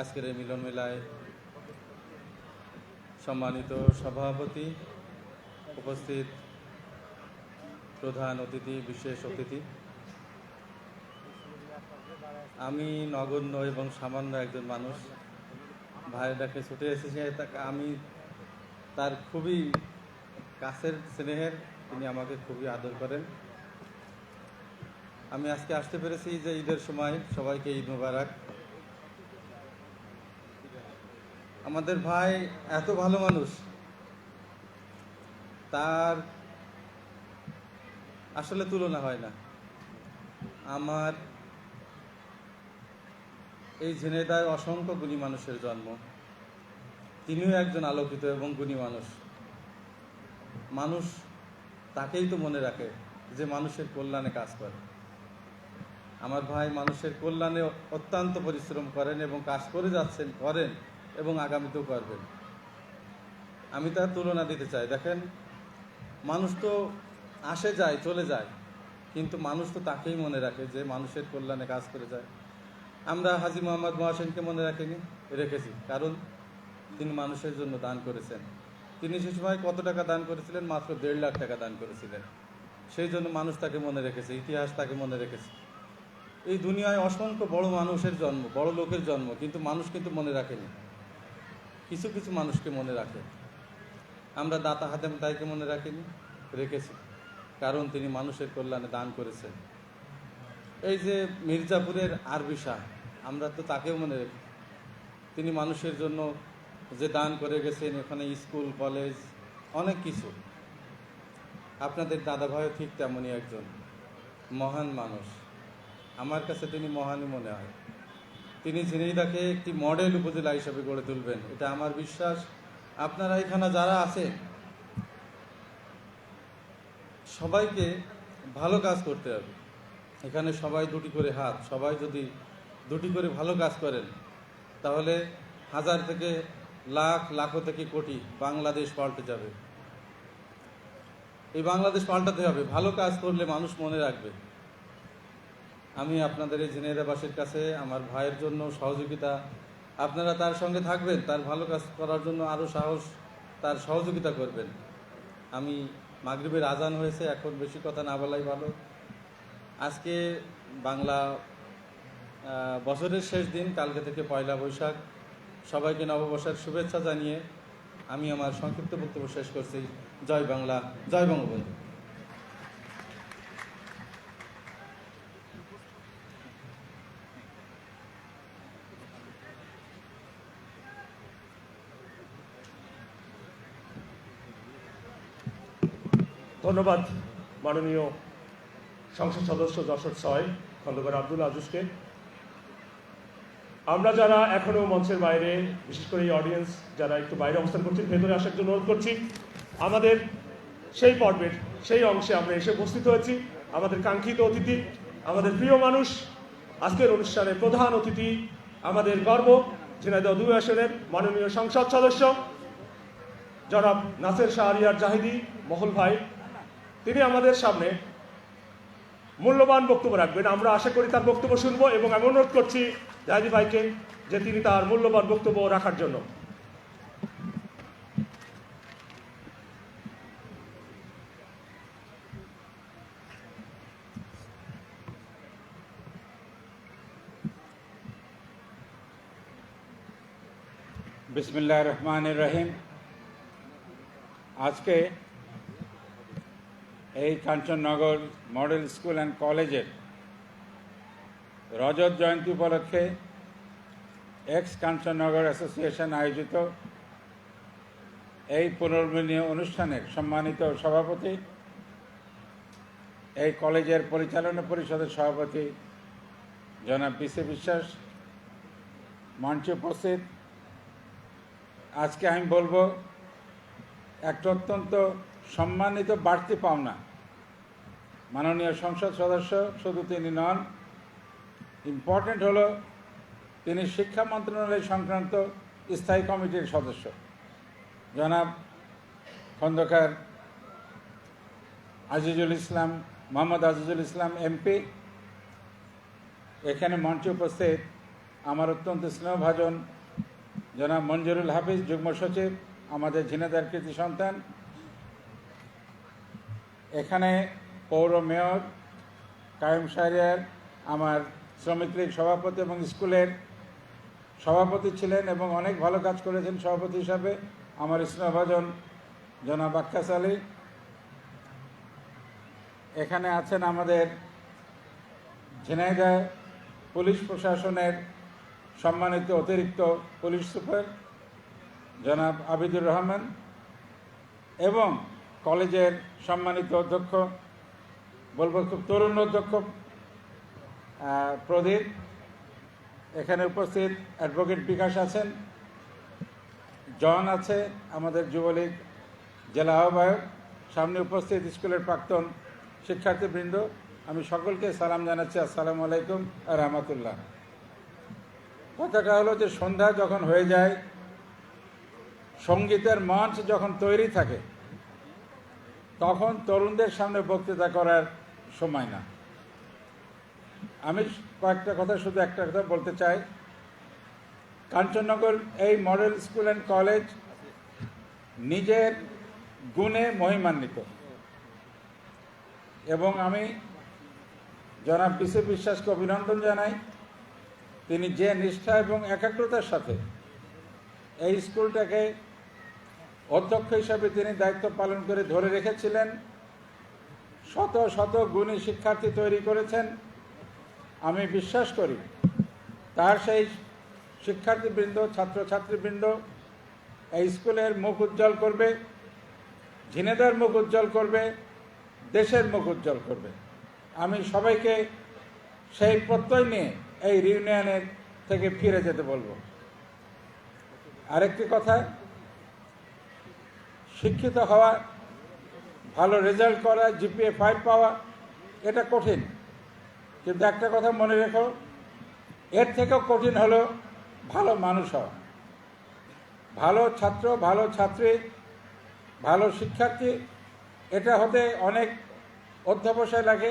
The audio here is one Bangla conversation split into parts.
আজকের এই মিলন মেলায় সম্মানিত সভাপতি, উপস্থিত প্রধান অতিথি, বিশেষ অতিথি। আমি নগণ্য এবং সামান্য একজন মানুষ। ভাইয়ের ডাকে ছুটে এসেছি, তাকে আমি তার খুবই কাছের স্নেহের, তিনি আমাকে খুবই আদর করেন। আমি আজকে আসতে পেরেছি যে ঈদের সময়। সবাইকে ঈদ মুবারক। আমাদের ভাই এত ভালো মানুষ। তার আসলে তুলনা হয় না। আমার এই ঝিনেদায় অসংখ্য গুণী মানুষের জন্ম। তিনিও একজন আলোকিত এবং গুণী মানুষ। মানুষ তাকেই তো মনে রাখে যে মানুষের কল্যাণে কাজ করে। আমার ভাই মানুষের কল্যাণে অত্যন্ত পরিশ্রম করেন এবং কাজ করে যাচ্ছেন, করেন এবং আগামীতেও করবেন। আমি তার তুলনা দিতে চাই। দেখেন, মানুষ তো আসে যায়, চলে যায়, কিন্তু মানুষ তো তাকেই মনে রাখে যে মানুষের কল্যাণে কাজ করে যায়। আমরা হাজি মোহাম্মদ মহাসেনকে মনে রাখিনি, রেখেছি, কারণ তিনি মানুষের জন্য দান করেছেন। তিনি সে সময় কত টাকা দান করেছিলেন? মাত্র দেড় লাখ টাকা দান করেছিলেন। সেই জন্য মানুষ তাকে মনে রেখেছে, ইতিহাস তাকে মনে রেখেছে। এই দুনিয়ায় অসংখ্য বড় মানুষের জন্ম, বড় লোকের জন্ম, কিন্তু মানুষ কিন্তু মনে রাখেনি। কিছু কিছু মানুষকে মনে রাখে। আমরা দাতা হাতেম তাইকে মনে রাখিনি, রেখেছি। কারণ তিনি মানুষের কল্যাণে দান করেছেন। এই যে মির্জাপুরের আরবি শাহ, আমরা তো তাকেও মনে রাখি। তিনি মানুষের জন্য যে দান করে গেছেন, এখানে স্কুল, কলেজ, অনেক কিছু। আপনাদের দাদা ভাইও ঠিক তেমনই একজন মহান মানুষ। আমার কাছে তিনি মহানই মনে হয়। তিনি ঝিনাইদাকে একটি মডেল উপজেলা হিসেবে গড়ে তুলবেন, এটা আমার বিশ্বাস। আপনারা এখানে যারা আছেন, সবাইকে ভালো কাজ করতে হবে। এখানে সবাই দুটি করে হাত, সবাই যদি দুটি করে ভালো কাজ করেন, তাহলে হাজার থেকে লাখ, লাখো থেকে কোটি বাংলাদেশ পাল্টে যাবে। এই বাংলাদেশ পাল্টাতে হবে। ভালো কাজ করলে মানুষ মনে রাখবে। আমি আপনাদের এই ঝিনাইদাবাসীর কাছে আমার ভাইয়ের জন্য সহযোগিতা, আপনারা তার সঙ্গে থাকবেন, তার ভালো কাজ করার জন্য আরও সাহস, তার সহযোগিতা করবেন। আমি মাগরিবের আজান হয়েছে, এখন বেশি কথা না বলাই ভালো। আজকে বাংলা বছরের শেষ দিন, কালকে থেকে পয়লা বৈশাখ। সবাইকে নববর্ষের শুভেচ্ছা জানিয়ে আমি আমার সংক্ষিপ্ত বক্তব্য শেষ করছি। জয় বাংলা, জয় বঙ্গবন্ধু। ধন্যবাদ, মাননীয় সংসদ সদস্য যশোর ছয় খন্দকার আব্দুল আজুসকে আমরা যারা এখনও মঞ্চের বাইরে, বিশেষ করে এই অডিয়েন্স যারা একটু বাইরে অবস্থান করছেন, ভেতরে আসার জন্য অনুরোধ করছি, আমাদের সেই পর্বের সেই অংশে আমরা এসে উপস্থিত হয়েছি। আমাদের কাঙ্ক্ষিত অতিথি, আমাদের প্রিয় মানুষ, আজকের অনুষ্ঠানের প্রধান অতিথি, আমাদের গর্ব, ঝিনাইদহ দুই আসনের মাননীয় সংসদ সদস্য, জনাব নাসের শাহরিয়ার জাহিদি, মহল ভাই তিনি আমাদের সামনে মূল্যবান বক্তব্য রাখবেন। আমরা আশা করি তার বক্তব্য শুনব এবং আমি অনুরোধ করছি জাহিদি ভাইকে যে তিনি তার মূল্যবান বক্তব্য রাখার জন্য। বিসমিল্লাহ রহমান রহিম। আজকে এই কাঞ্চননগর মডেল স্কুল অ্যান্ড কলেজের রজত জয়ন্তী উপলক্ষে এক্স কাঞ্চননগর অ্যাসোসিয়েশন আয়োজিত এই পুনর্মিলনীয় অনুষ্ঠানের সম্মানিত সভাপতি, এই কলেজের পরিচালনা পরিষদের সভাপতি জনাব পিসি বিশ্বাস, মঞ্চে উপস্থিত। আজকে আমি বলব, একটা অত্যন্ত সম্মানিত বাড়তি পাওনা। মাননীয় সংসদ সদস্য, শুধু তিনি নন ইম্পর্টেন্ট হলো তিনি শিক্ষা মন্ত্রণালয় সংক্রান্ত স্থায়ী কমিটির সদস্য। জনাব খন্দকার আজিজুল ইসলাম, মোহাম্মদ আজিজুল ইসলাম এমপি। এখানে মঞ্চে উপস্থিত আমার অত্যন্ত স্নেহভাজন জনাব মঞ্জুরুল হাফিজ, যুগ্ম সচিব, আমাদের ঝিনাদার কৃতি সন্তান এখানে পৌর মেয়র, কায়েম সারিয়ার আমার শ্রমিক লীগ সভাপতি এবং স্কুলের সভাপতি ছিলেন এবং অনেক ভালো কাজ করেছেন সভাপতি হিসাবে। আমার স্নেহভাজন জনাব আক্কাস আলী। এখানে আছেন আমাদের ঝিনাইদহ পুলিশ প্রশাসনের সম্মানিত অতিরিক্ত পুলিশ সুপার জনাব আবিদুর রহমান এবং কলেজের সম্মানিত অধ্যক্ষ বলব খুব তরুণ অধ্যক্ষ প্রদীপ। এখানে উপস্থিত অ্যাডভোকেট বিকাশ আছেন, জন আছে আমাদের যুবলীগ জেলা আহ্বায়ক, সামনে উপস্থিত স্কুলের প্রাক্তন শিক্ষার্থীবৃন্দ। আমি সকলকে সালাম জানাচ্ছি, আসসালামু আলাইকুম রহমতুল্লাহ। কথাটা হলো যে সন্ধ্যা যখন হয়ে যায়, সঙ্গীতের মঞ্চ যখন তৈরি থাকে তখন তরুণদের সামনে বক্তৃতা করার সময় না। আমি কয়েকটা কথা শুধু একটা কথা বলতে চাই। কাঞ্চননগর এই মডেল স্কুল অ্যান্ড কলেজ নিজের গুণে মহিমান্বিত। এবং আমি জনাব পিসি বিশ্বাসকে অভিনন্দন জানাই। তিনি যে নিষ্ঠা এবং একাগ্রতার সাথে এই স্কুলটাকে অধ্যক্ষ হিসাবে তিনি দায়িত্ব পালন করে ধরে রেখেছিলেন। শত শত গুণী শিক্ষার্থী তৈরি করেছেন। আমি বিশ্বাস করি, তার সেই শিক্ষার্থীবৃন্দ, ছাত্রছাত্রীবৃন্দ, এই স্কুলের মুখ উজ্জ্বল করবে ঝিনেদার মুখ উজ্জ্বল করবে, দেশের মুখ উজ্জ্বল করবে। আমি সবাইকে সেই প্রত্যয় নিয়ে এই রিউনিয়নের থেকে ফিরে যেতে বলব। আরেকটি কথা শিক্ষিত হওয়া, ভালো রেজাল্ট করা জিপিএ ফাইভ পাওয়া, এটা কঠিন। কিন্তু একটা কথা মনে রেখো, এর থেকেও কঠিন হলো ভালো মানুষ হওয়া। ভালো ছাত্র, ভালো ছাত্রী, ভালো শিক্ষার্থী, এটা হতে অনেক অধ্যবসায় লাগে,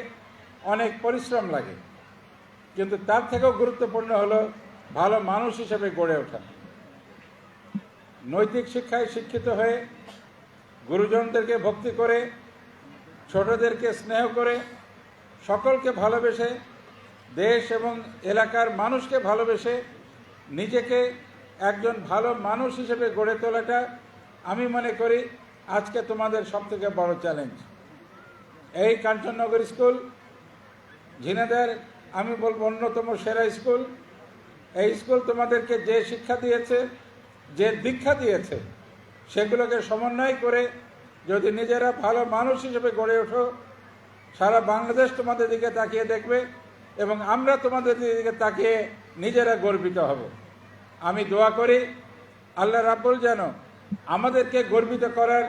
অনেক পরিশ্রম লাগে। কিন্তু তার থেকেও গুরুত্বপূর্ণ হলো ভালো মানুষ হিসেবে গড়ে ওঠা। নৈতিক শিক্ষায় শিক্ষিত হয়ে গুরুজনদেরকে ভক্তি করে, ছোটদেরকে স্নেহ করে, সকলকে ভালোবেসে, দেশ এবং এলাকার মানুষকে ভালোবেসে নিজেকে একজন ভালো মানুষ হিসেবে গড়ে তোলাটা আমি মনে করি আজকে তোমাদের সবথেকে বড় চ্যালেঞ্জ এই কাঞ্চননগর স্কুল ঝিনাদের আমি বলব অন্যতম সেরা স্কুল। এই স্কুল তোমাদেরকে যে শিক্ষা দিয়েছে, যে দীক্ষা দিয়েছে সেগুলোকে সমন্বয় করে যদি নিজেরা ভালো মানুষ হিসেবে গড়ে ওঠো, সারা বাংলাদেশ তোমাদের দিকে তাকিয়ে দেখবে এবং আমরা তোমাদের দিকে তাকিয়ে নিজেরা গর্বিত হব। আমি দোয়া করি, আল্লাহ রাব্বুল যেন আমাদেরকে গর্বিত করার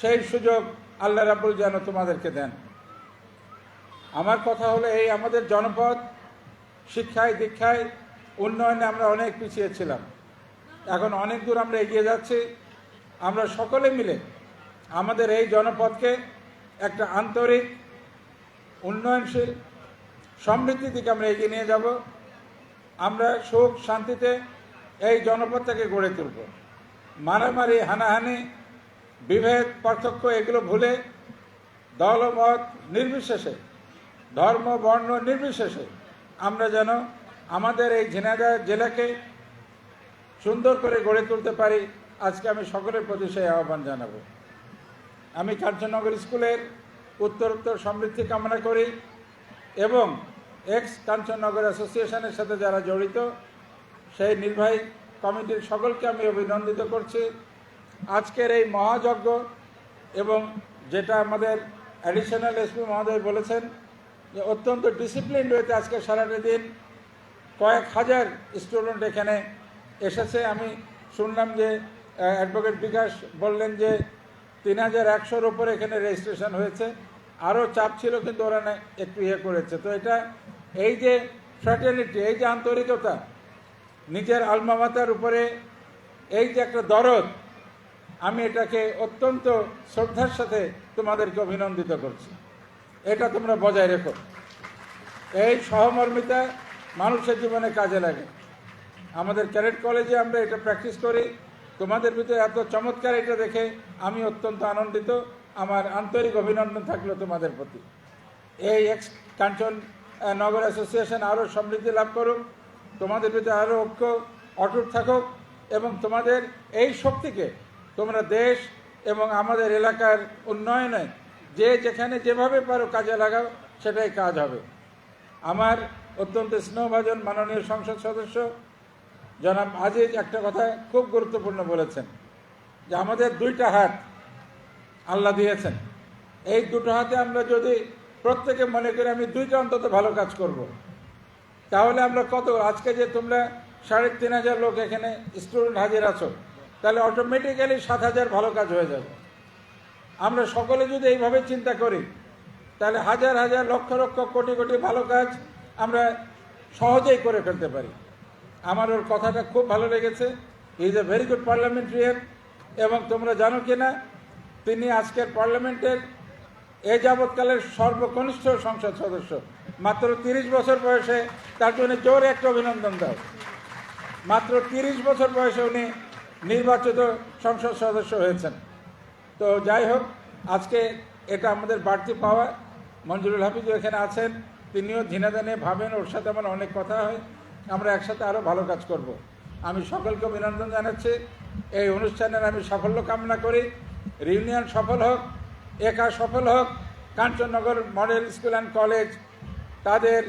সেই সুযোগ আল্লাহ রাব্বুল যেন তোমাদেরকে দেন। আমার কথা হলো এই, আমাদের জনপদ শিক্ষায়, দীক্ষায়, উন্নয়নে আমরা অনেক পিছিয়ে ছিলাম। এখন অনেক দূর আমরা এগিয়ে যাচ্ছি। আমরা সকলে মিলে আমাদের এই জনপদকে একটা আন্তরিক, উন্নয়নশীল, সমৃদ্ধির দিকে আমরা এগিয়ে নিয়ে যাব। আমরা সুখ শান্তিতে এই জনপদটাকে গড়ে তুলব। মারামারি, হানাহানি, বিভেদ, পার্থক্য এগুলো ভুলে দলমত নির্বিশেষে, ধর্ম, বর্ণ নির্বিশেষে আমরা যেন আমাদের এই ঝিনাইদহ জেলাকে সুন্দর করে গড়ে তুলতে পারি। আজকে আমি সকলের প্রতি সেই আহ্বান জানাব। আমি কাঞ্চননগর স্কুলের উত্তরোত্তর সমৃদ্ধি কামনা করি এবং এক্স কাঞ্চননগর অ্যাসোসিয়েশনের সাথে যারা জড়িত, সেই নির্বাহী কমিটির সকলকে আমি অভিনন্দিত করছি। আজকের এই মহাযজ্ঞ এবং যেটা আমাদের অ্যাডিশনাল এসপি মহোদয় বলেছেন যে অত্যন্ত ডিসিপ্লিন রয়েছে আজকে সারাটা দিন কয়েক হাজার স্টুডেন্ট এখানে এসেছে। আমি শুনলাম যে অ্যাডভোকেট বিকাশ বললেন যে তিন হাজার একশোর ওপরে এখানে রেজিস্ট্রেশন হয়েছে। আরও চাপ ছিল কিন্তু ওরা একটু ইয়ে করেছে। তো এটা এই যে ফ্র্যাটার্নিটি এই যে আন্তরিকতা, নিজের আলমামাতার উপরে এই যে একটা দরদ, আমি এটাকে অত্যন্ত শ্রদ্ধার সাথে তোমাদেরকে অভিনন্দিত করছি। এটা তোমরা বজায় রেখো। এই সহমর্মিতা মানুষের জীবনে কাজে লাগে। আমাদের ক্যারেট কলেজে আমরা এটা প্র্যাকটিস করি। তোমাদের ভিতরে এত চমৎকার এটা দেখে আমি অত্যন্ত আনন্দিত। আমার আন্তরিক অভিনন্দন থাকল তোমাদের প্রতি। এই এক্স কাঞ্চন নগর অ্যাসোসিয়েশন আরও সমৃদ্ধি লাভ করুক। তোমাদের ভিতরে আরও ঐক্য, অটুট থাকুক এবং তোমাদের এই শক্তিকে তোমরা দেশ এবং আমাদের এলাকার উন্নয়নে যে যেখানে যেভাবে পারো কাজে লাগাও, সেটাই কাজ হবে। আমার অত্যন্ত স্নেহভাজন মাননীয় সংসদ সদস্য জনাব আজিজ একটা কথা খুব গুরুত্বপূর্ণ বলেছেন যে আমাদের দুইটা হাত আল্লাহ দিয়েছেন এই দুটো হাতে আমরা যদি প্রত্যেকে মনে করি আমি দুইটা অন্তত ভালো কাজ করব। তাহলে আমরা কত আজকে যে তোমরা সাড়ে তিন হাজার লোক এখানে স্টুডেন্ট হাজির আছো, তাহলে অটোমেটিক্যালি সাত হাজার ভালো কাজ হয়ে যাবে আমরা সকলে যদি এইভাবে চিন্তা করি, তাহলে হাজার হাজার লক্ষ লক্ষ কোটি কোটি ভালো কাজ আমরা সহজেই করে ফেলতে পারি আমার ওর কথাটা খুব ভালো লেগেছে। Is a very good parliamentarian এবং তোমরা জানো কি না, তিনি আজকের পার্লামেন্টের এ যাবৎকালের সর্বকনিষ্ঠ সংসদ সদস্য। মাত্র তিরিশ বছর বয়সে তার জন্য জোরে একটা অভিনন্দন দাও। মাত্র তিরিশ বছর বয়সে উনি নির্বাচিত সংসদ সদস্য হয়েছেন। তো যাই হোক, আজকে এটা আমাদের বাড়তি পাওয়া। মঞ্জুরুল হাফিজও এখানে আছেন। তিনিও ঝিনাদানে ভাবেন, ওর সাথে আমার অনেক কথা হয়। আমরা একসাথে আরও ভালো কাজ করব। আমি সকলকে অভিনন্দন জানাচ্ছি। এই অনুষ্ঠানের আমি সাফল্য কামনা করি। রিউনিয়ন সফল হোক, একা সফল হোক, Kanchannagar model school and college তাদের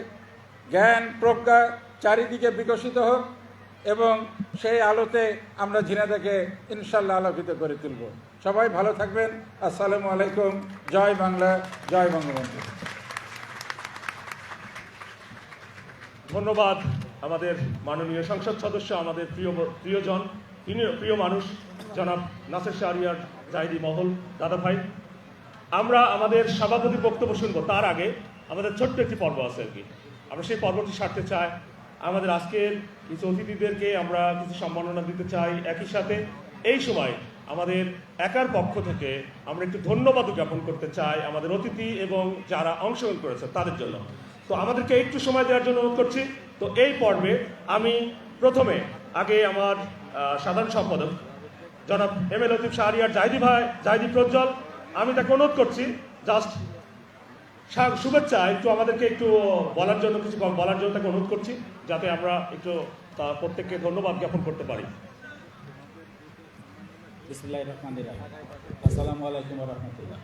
জ্ঞান, প্রজ্ঞা চারিদিকে বিকশিত হোক এবং সেই আলোতে আমরা ঝিনাদাকে ইনশাল্লাহ আলোকিত করে তুলব। সবাই ভালো থাকবেন। আসসালামু আলাইকুম। জয় বাংলা, জয় বঙ্গবন্ধু। ধন্যবাদ। আমাদের মাননীয় সংসদ সদস্য, আমাদের প্রিয় প্রিয়জন প্রিয় মানুষ, জনাব নাসের শাহরিয়ার জাহিদি মহল। দাদা ভাই, আমরা আমাদের সভাপতি বক্তব্য শুনব তার আগে। আমাদের ছোট্ট একটি পর্ব আছে আর কি। আমরা সেই পর্বটি সারতে চাই। আমাদের আজকের কিছু অতিথিদেরকে আমরা কিছু সম্মাননা দিতে চাই একই সাথে। এই সময় আমাদের একার পক্ষ থেকে আমরা একটু ধন্যবাদ জ্ঞাপন করতে চাই আমাদের অতিথি এবং যারা অংশগ্রহণ করেছে তাদের জন্য। তো আমাদেরকে একটু সময় দেওয়ার জন্য অনুরোধ করছি। তো এই পর্বে আমি প্রথমে আগে আমার সাধারণ সম্পাদক, জনাব এম এল লতিফ শাহরিয়ার জাহিদি ভাই, জাহিদি প্রজ্জ্বল, আমি তাকে অনুরোধ করছি, জাস্ট শুভেচ্ছা, একটু আমাদেরকে একটু বলার জন্য কিছু বলার জন্য তাকে অনুরোধ করছি, যাতে আমরা একটু প্রত্যেককে ধন্যবাদ জ্ঞাপন করতে পারি। আসসালামু আলাইকুম রহমতুল্লাহ।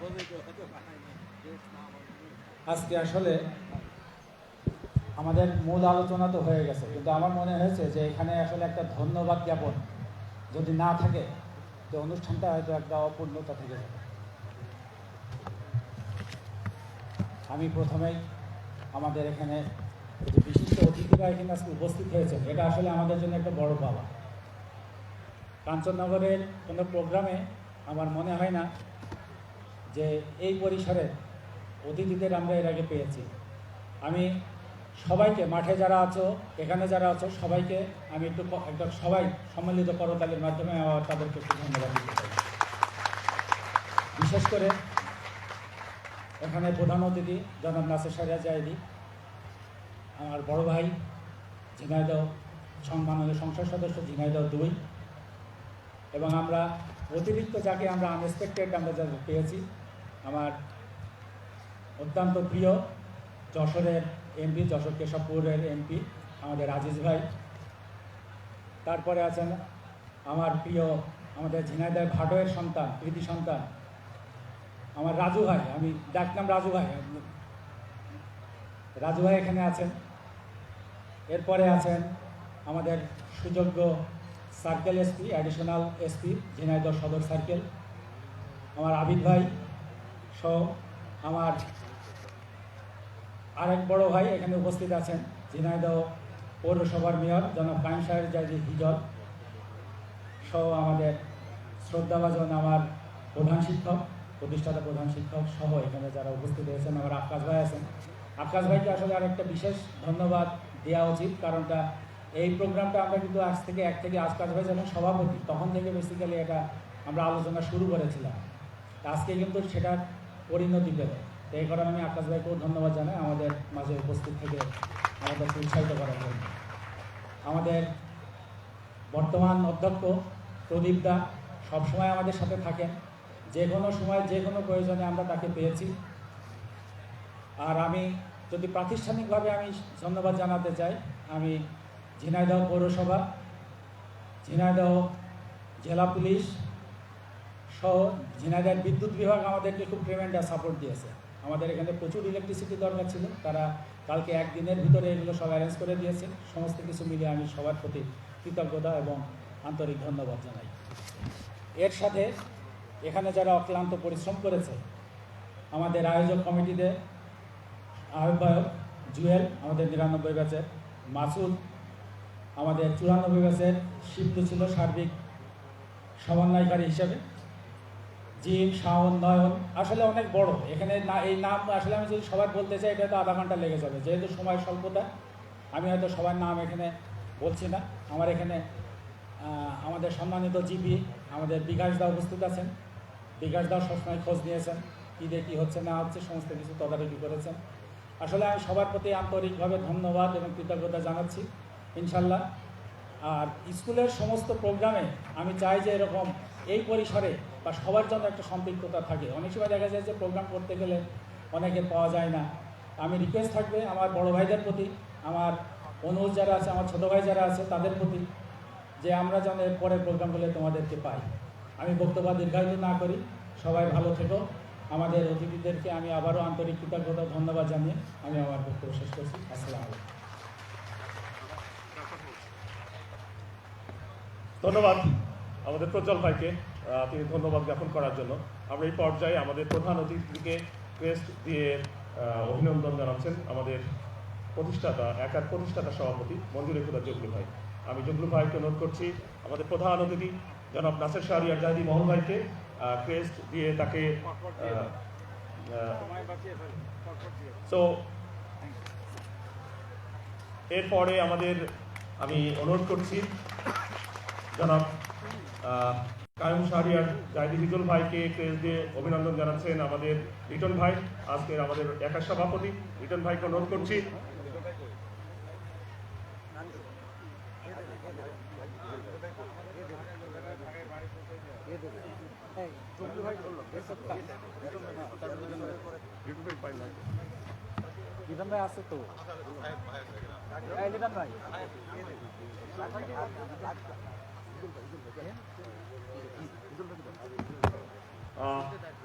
আজকে আসলে আমাদের মূল আলোচনা তো হয়ে গেছে। কিন্তু আমার মনে হয়েছে যে এখানে আসলে একটা ধন্যবাদ জ্ঞাপন যদি না থাকে তো অনুষ্ঠানটা হয়তো একটা অপূর্ণতা থেকে যাবে। আমি প্রথমেই আমাদের এখানে যে বিশিষ্ট অতিথিরা এখানে আজকে উপস্থিত হয়েছেন, এটা আসলে আমাদের জন্য একটা বড় পাওয়া কাঞ্চননগরের কোনো প্রোগ্রামে আমার মনে হয় না যে এই পরিসরে অতিথিদের আমরা এর আগে পেয়েছি। আমি সবাইকে, মাঠে যারা আছো, এখানে যারা আছো, সবাইকে আমি একটু একটা সবাই সম্মিলিত করতালির মাধ্যমে তাদেরকে একটু ধন্যবাদ দিতে চাই। বিশেষ করে এখানে প্রধান অতিথি জনাব নাসের সারিয়া জাহেদি, আমার বড় ভাই ঝিনাইদহ সম্মানীয় সংসদ সদস্য ঝিনাইদহ দুই, এবং আমরা অতিরিক্ত যাকে আমরা আনএক্সপেক্টেড আমরা পেয়েছি, আমার অত্যন্ত প্রিয় যশোরের এমপি যশোর কেশবপুরের এমপি আমাদের রাজেশ ভাই। তারপরে আছেন আমার প্রিয়, আমাদের ঝিনাইদার ভাটোয়ের সন্তান কৃতি সন্তান। আমার রাজু ভাই, আমি ডাকলাম রাজু ভাই। রাজু ভাই এখানে আছেন। এরপরে আছেন আমাদের সুযোগ্য circle SP additional SP Jhenaidah Sadar circle. আমার আবিদ ভাই সহ আমার আরেক বড় ভাই এখানে উপস্থিত আছেন, ঝিনাইদহ পৌরসভার মেয়র জনাব কাইম সাহেব জাজি হিজল সহ আমাদের শ্রদ্ধাভাজন আমার প্রধান শিক্ষক, প্রতিষ্ঠাতা প্রধান শিক্ষক সহ এখানে যারা উপস্থিত হয়েছেন, আমার আকাশ ভাই আছেন। আকাশ ভাইকে আসলে আরেকটা বিশেষ ধন্যবাদ দেওয়া উচিত, কারণটা এই প্রোগ্রামটা আমরা কিন্তু আজ থেকে, এক থেকে আজকাল ভাই যখন সভাপতি, তখন থেকে বেসিক্যালি এটা আমরা আলোচনা শুরু করেছিলাম। আজকে কিন্তু সেটার পরিণতি পেল তো এই কারণে আমি আকাশ ভাইকেও ধন্যবাদ জানাই আমাদের মাঝে উপস্থিত থেকে আমাদেরকে উৎসাহিত করার জন্য। আমাদের বর্তমান অধ্যক্ষ প্রদীপ দা সবসময় আমাদের সাথে থাকেন। যে কোনো সময়, যে কোনো প্রয়োজনে আমরা তাকে পেয়েছি। আর আমি যদি প্রাতিষ্ঠানিকভাবে আমি ধন্যবাদ জানাতে চাই, আমি ঝিনাইদহ পৌরসভা, ঝিনাইদহ জেলা পুলিশ সহ ঝিনাইদহ বিদ্যুৎ বিভাগ আমাদেরকে খুব ট্রিমেন্ডাস সাপোর্ট দিয়েছে। আমাদের এখানে প্রচুর ইলেকট্রিসিটি দরকার ছিল। তারা কালকে একদিনের ভিতরে এগুলো সব অ্যারেঞ্জ করে দিয়েছে। সমস্ত কিছু মিলিয়ে আমি সবার প্রতি কৃতজ্ঞতা এবং আন্তরিক ধন্যবাদ জানাই। এর সাথে এখানে যারা অক্লান্ত পরিশ্রম করেছে, আমাদের আয়োজক কমিটিতে আহ্বায়ক জুয়েল, আমাদের নিরানব্বই ব্যাচের মাসুদ, আমাদের চুরানব্বই ব্যাচের শিবদু ছিল সার্বিক সমন্বয়কারী হিসেবে। জিম শাওন, নয়ন, আসলে অনেক বড়। এখানে না, এই নাম আসলে আমি যদি সবার বলতে চাই, এটা তো আধা ঘণ্টা লেগে যাবে। যেহেতু সময় স্বল্পতা, আমি হয়তো সবার নাম এখানে বলছি না। আমার এখানে আমাদের সম্মানিত জিপি, আমাদের বিকাশ দা উপস্থিত আছেন। বিকাশ দাও সবসময় খোঁজ নিয়েছেন দিয়ে কী হচ্ছে, না হচ্ছে, সমস্ত কিছু তদারকি করেছেন। আসলে আমি সবার প্রতি আন্তরিকভাবে ধন্যবাদ এবং কৃতজ্ঞতা জানাচ্ছি। ইনশাল্লাহ আর স্কুলের সমস্ত প্রোগ্রামে আমি চাই যে এরকম এই পরিসরে বা সবার জন্য একটা সম্পৃক্ততা থাকে। অনেক সময় দেখা যায় যে প্রোগ্রাম করতে গেলে অনেকে পাওয়া যায় না। আমি রিকোয়েস্ট থাকবে আমার বড় ভাইদের প্রতি, আমার অনুজ যারা আছে, আমার ছোটো ভাই যারা আছে, তাদের প্রতি যে আমরা যেন এর পরের প্রোগ্রামগুলো তোমাদেরকে পাই। আমি বক্তব্য দীর্ঘায়িত না করি। সবাই ভালো থেকো। আমাদের অতিথিদেরকে আমি আবারও আন্তরিক কৃতজ্ঞতা, ধন্যবাদ জানিয়ে আমি আমার বক্তব্য শেষ করছি। আসসালামু আলাইকুম। ধন্যবাদ আমাদের প্রজ্জ্বল ভাইকে তিনি ধন্যবাদ জ্ঞাপন করার জন্য। আমরা এই পর্যায়ে আমাদের প্রধান অতিথিকে ক্রেস্ট দিয়ে অভিনন্দন জানাচ্ছেন আমাদের প্রতিষ্ঠাতা, একার প্রতিষ্ঠাতা সভাপতি মঞ্জুরে খুদা জগলু ভাই। আমি জগলু ভাইকে অনুরোধ করছি, আমাদের প্রধান অতিথি জনাব নাসের শাহরিয়ার জাহিদি মোহন ভাইকে ক্রেস্ট দিয়ে তাকে সো এরপরে আমাদের আমি অনুরোধ করছি জনাব কায়ুম শাহরিয়ার জাহিদি হিজুল ভাইকে ক্রেজ দিয়ে অভিনন্দন জানাচ্ছেন আমাদের রিটন ভাই। আজকের আমাদের একা সভাপতি। রিটন ভাইকে অনুরোধ করছি। আছে তো?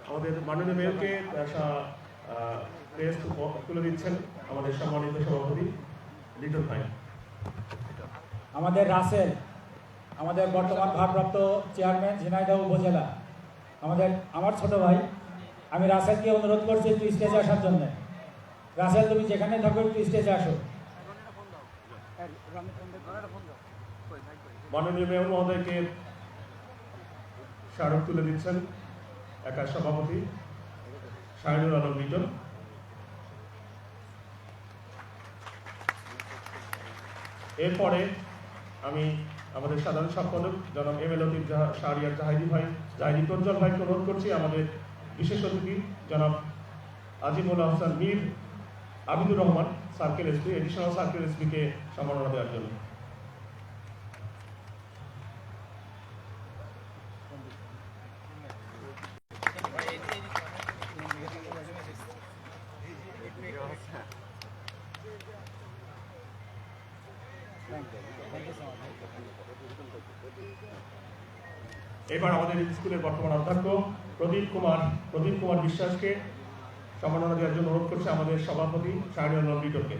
আমাদের মাননীয় মেয়রকে প্রেস তুলে দিচ্ছেন আমাদের সম্মানিত সভাপতি লিটন ভাই। আমাদের রাসেল আমাদের বর্তমান ভারপ্রাপ্ত চেয়ারম্যান ঝিনাইদহ উপজেলা। আমাদের আমার ছোট ভাই আমি রাসেলকে অনুরোধ করছি একটু স্টেজে আসার জন্য। রাসেল তুমি যেখানে থাকো একটু স্টেজে আসো। মাননীয় মেয়র মহোদয়কে স্মারক তুলে দিচ্ছেন একার সভাপতি শাহিনুর আলম লিটন। এরপরে আমি আমাদের সাধারণ সম্পাদক জনাব এম এল জাহা- শাহরিয়ার জাহিদি ভাই জাহিদি প্রজ্জ্বল ভাইকে অনুরোধ করছি আমাদের বিশেষ অতিথি জনাব Azimul Hasan Mir, Abidur Rahman, circle SP, additional circle এসপিকে সম্মাননা দেওয়ার জন্য। এবার স্কুলের বর্তমান অধ্যক্ষ প্রদীপ কুমার প্রদীপ কুমার বিশ্বাসকে সম্মাননা দেওয়ার জন্য অনুরোধ করছে আমাদের সভাপতি শাহরিয়ার আলম লিটনকে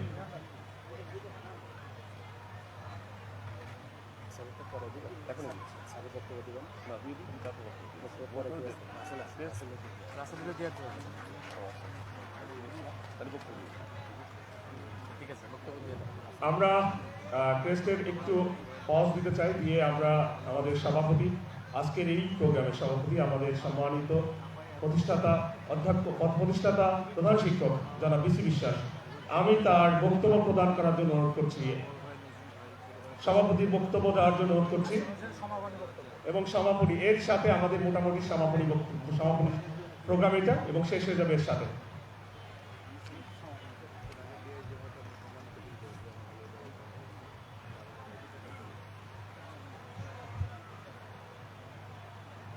আমরা ক্রেস্টের একটু পজ দিতে চাই, দিয়ে আমরা আমাদের সভাপতি আজকের এই প্রোগ্রামের সভাপতি, আমাদের সম্মানিত প্রতিষ্ঠাতা, অধ্যক্ষ প্রতিষ্ঠাতা প্রধান শিক্ষক, জনাব বিসি বিশ্বাস। আমি তার বক্তব্য প্রদান করার জন্য অনুরোধ করছি। সভাপতির বক্তব্য দেওয়ার জন্য অনুরোধ করছি। এবং সমাপনী এর সাথে আমাদের মোটামুটি সমাপনী বক্তব্য, সমাপনী প্রোগ্রাম এটা, এবং শেষ হয়ে যাবে এর সাথে।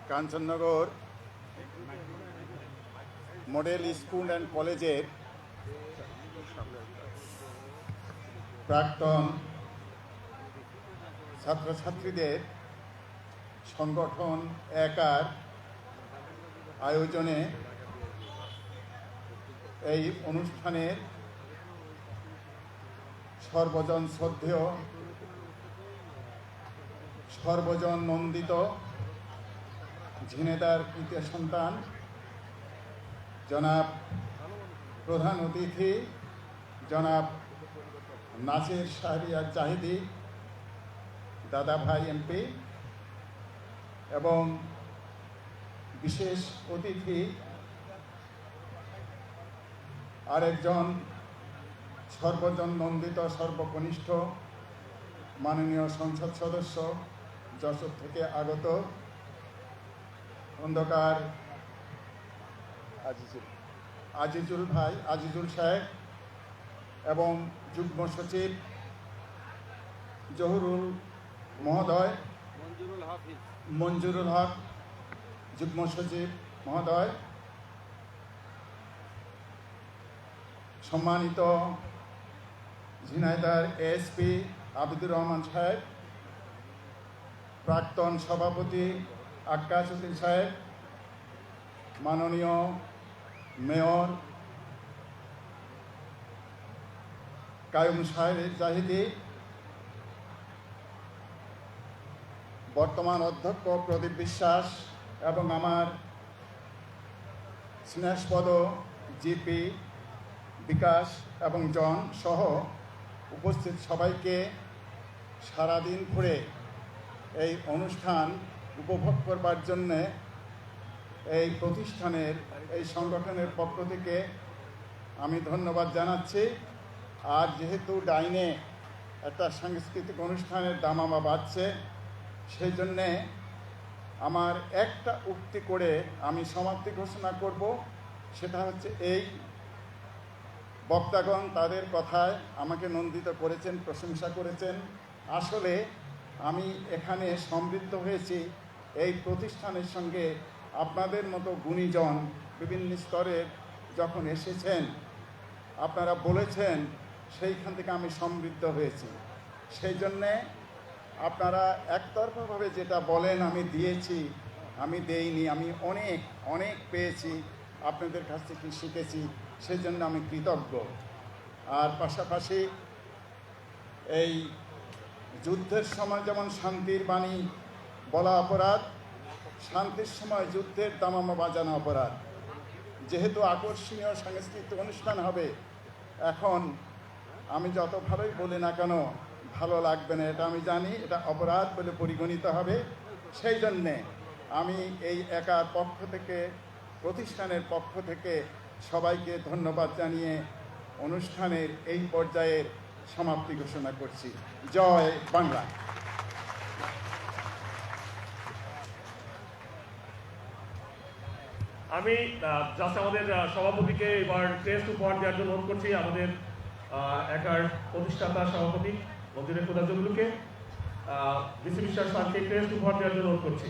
কাঞ্চননগর মডেল স্কুল অ্যান্ড কলেজের প্রাক্তন ছাত্রছাত্রীদের সংগঠন একার আয়োজনে এই অনুষ্ঠানের সর্বজন শ্রদ্ধেয়, সর্বজন নন্দিত ঝিনেদার তৃতীয় সন্তান, জনাব প্রধান অতিথি, জনাব নাসির শাহরিয়ার জাহিদি দাদা ভাই এমপি এবং বিশেষ অতিথি আরেকজন সর্বজন নন্দিত সর্বকনিষ্ঠ মাননীয় সংসদ সদস্য যশোর থেকে আগত খন্দকার আজিজুল। আজিজুল ভাই আজিজুল সাহেব এবং যুগ্ম সচিব জহুরুল মহোদয় মঞ্জুরুল হক যুগ্ম সচিব মহোদয় সম্মানিত ঝিনাইদার এএসপি আবিদুর রহমান সাহেব প্রাক্তন সভাপতি আক্কাস উদ্দিন সাহেব, মাননীয় মেয়র কায়ুম সাহেব জাহিদি, বর্তমান অধ্যক্ষ প্রদীপ বিশ্বাস এবং আমার স্নেহপদ জিপি বিকাশ এবং জন সহ উপস্থিত সবাইকে সারাদিন ধরে এই অনুষ্ঠান উপভোগ করবার জন্যে এই প্রতিষ্ঠানের, এই সংগঠনের পক্ষ থেকে আমি ধন্যবাদ জানাচ্ছি। আর যেহেতু ডাইনে একটা সাংস্কৃতিক অনুষ্ঠানের দামামা বাড়ছে, সেই জন্যে আমার একটা উক্তি করে আমি সমাপ্তি ঘোষণা করব। সেটা হচ্ছে এই, বক্তাগণ তাদের কথায় আমাকে নন্দিত করেছেন, প্রশংসা করেছেন। আসলে আমি এখানে সমৃদ্ধ হয়েছি এই প্রতিষ্ঠানের সঙ্গে আপনাদের মতো গুণীজন বিভিন্ন স্তরের যখন এসেছেন, আপনারা বলেছেন, সেইখান থেকে আমি সমৃদ্ধ হয়েছি। সেই জন্যে আপনারা একতরফাভাবে যেটা বলেন, আমি দিয়েছি, আমি দেইনি, আমি অনেক অনেক পেয়েছি, আপনাদের কাছ থেকে শিখেছি সেই জন্য আমি কৃতজ্ঞ। আর পাশাপাশি এই যুদ্ধের সময় যেমন শান্তির বাণী বলা অপরাধ, শান্তির সময় যুদ্ধের দামামা বাজানো অপরাধ। যেহেতু আকর্ষণীয় সাংস্কৃতিক অনুষ্ঠান হবে, এখন আমি যত ভালোই বলি না কেন, ভালো লাগবে না, এটা আমি জানি, এটা অপরাধ বলে পরিগণিত হবে। সেই জন্যে আমি এই একার পক্ষ থেকে, প্রতিষ্ঠানের পক্ষ থেকে সবাইকে ধন্যবাদ জানিয়ে অনুষ্ঠানের এই পর্যায়ের সমাপ্তি ঘোষণা করছি। জয় বাংলা। আমি জাস্ট আমাদের সভাপতিকে এবার টেস্ট উপহার দেওয়ার জন্য অনুরোধ করছি, আমাদের একার প্রতিষ্ঠাতা সভাপতি মন্দিরের প্রধানজগুলোকে বিসি বিশ্বাস স্যারকে টেস্ট উপহার দেওয়ার জন্য অনুরোধ করছি।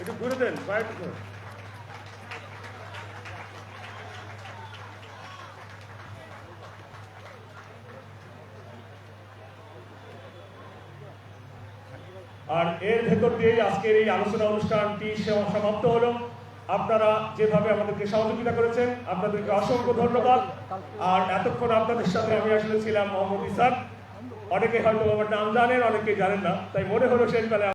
একটু ঘুরে দেন, বাইরে একটু ঘুরে। আর এর আজকের এই আলোচনা অনুষ্ঠানটি সম- সমাপ্ত হলো। আপনারা যেভাবে আমাদেরকে সহযোগিতা করেছেন, আপনাদেরকে অসংখ্য ধন্যবাদ। আর এতক্ষণ আপনাদের সাথে আমি আসলে ছিলাম মোহাম্মদ ইসাক। অনেকে হয়তো আমার নাম জানেন, অনেকে জানেন না। তাই মনে হলো শেষ বেলায়